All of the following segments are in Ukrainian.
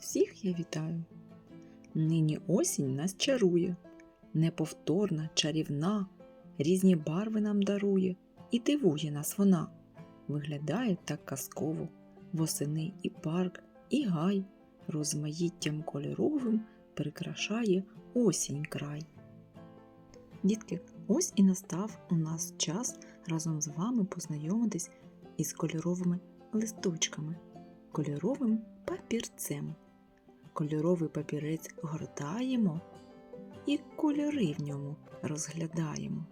всіх я вітаю. Нині осінь нас чарує, неповторна, чарівна, різні барви нам дарує і дивує нас вона. Виглядає так казково, восени і парк, і гай, розмаїттям кольоровим прикрашає осінь край. Дітки, ось і настав у нас час разом з вами познайомитись із кольоровими листочками, кольоровим папірцем. Кольоровий папірець гортаємо і кольори в ньому розглядаємо.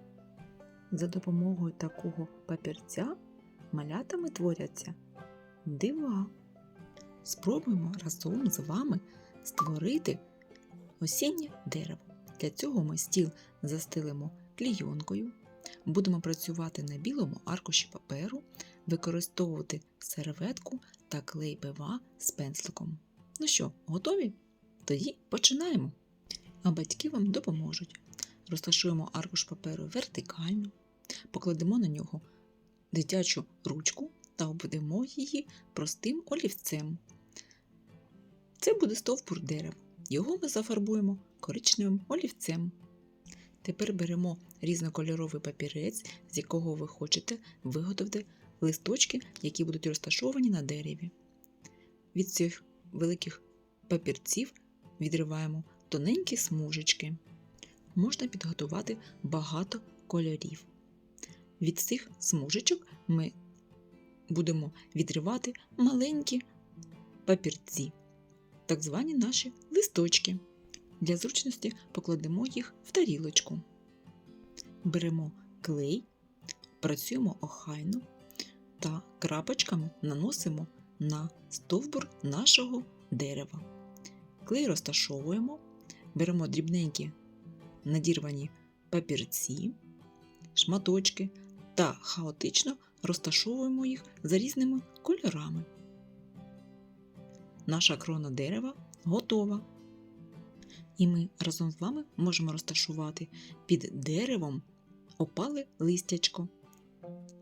За допомогою такого папірця малятами творяться дива. Спробуємо разом з вами створити осіннє дерево. Для цього ми стіл застелимо клійонкою, будемо працювати на білому аркуші паперу, використовувати серветку та клей ПВА з пензликом. Ну що, готові? Тоді починаємо. А батьки вам допоможуть. Розташуємо аркуш паперу вертикально, покладемо на нього дитячу ручку та обведемо її простим олівцем. Це буде стовбур дерева. Його ми зафарбуємо коричневим олівцем. Тепер беремо різнокольоровий папірець, з якого ви хочете виготовити листочки, які будуть розташовані на дереві. Від цих великих папірців відриваємо тоненькі смужечки. Можна підготувати багато кольорів. Від цих смужечок ми будемо відривати маленькі папірці, так звані наші листочки. Для зручності покладемо їх в тарілочку. Беремо клей, працюємо охайно та крапочками наносимо на стовбур нашого дерева. Клей розташовуємо, беремо дрібненькі надірвані папірці, шматочки та хаотично розташовуємо їх за різними кольорами. Наша крона дерева готова. І ми разом з вами можемо розташувати під деревом опале листячко.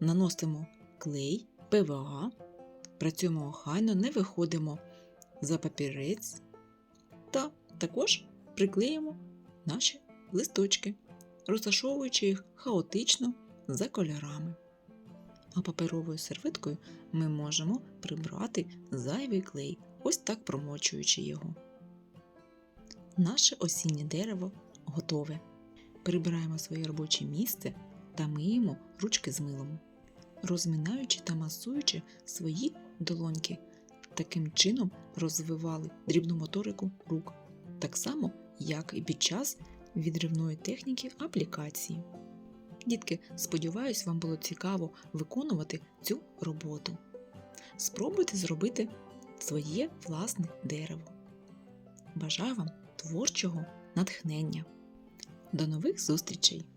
Наносимо клей, ПВА, працюємо охайно, не виходимо за папірець та також приклеїмо наші листочки, розташовуючи їх хаотично за кольорами. А паперовою серветкою ми можемо прибрати зайвий клей, ось так промочуючи його. Наше осіннє дерево готове. Прибираємо своє робоче місце та миємо ручки з милом, розминаючи та масуючи свої долоньки. Таким чином розвивали дрібну моторику рук, так само, як і під час відривної техніки аплікації. Дітки, сподіваюсь, вам було цікаво виконувати цю роботу. Спробуйте зробити своє власне дерево. Бажаю вам творчого натхнення. До нових зустрічей!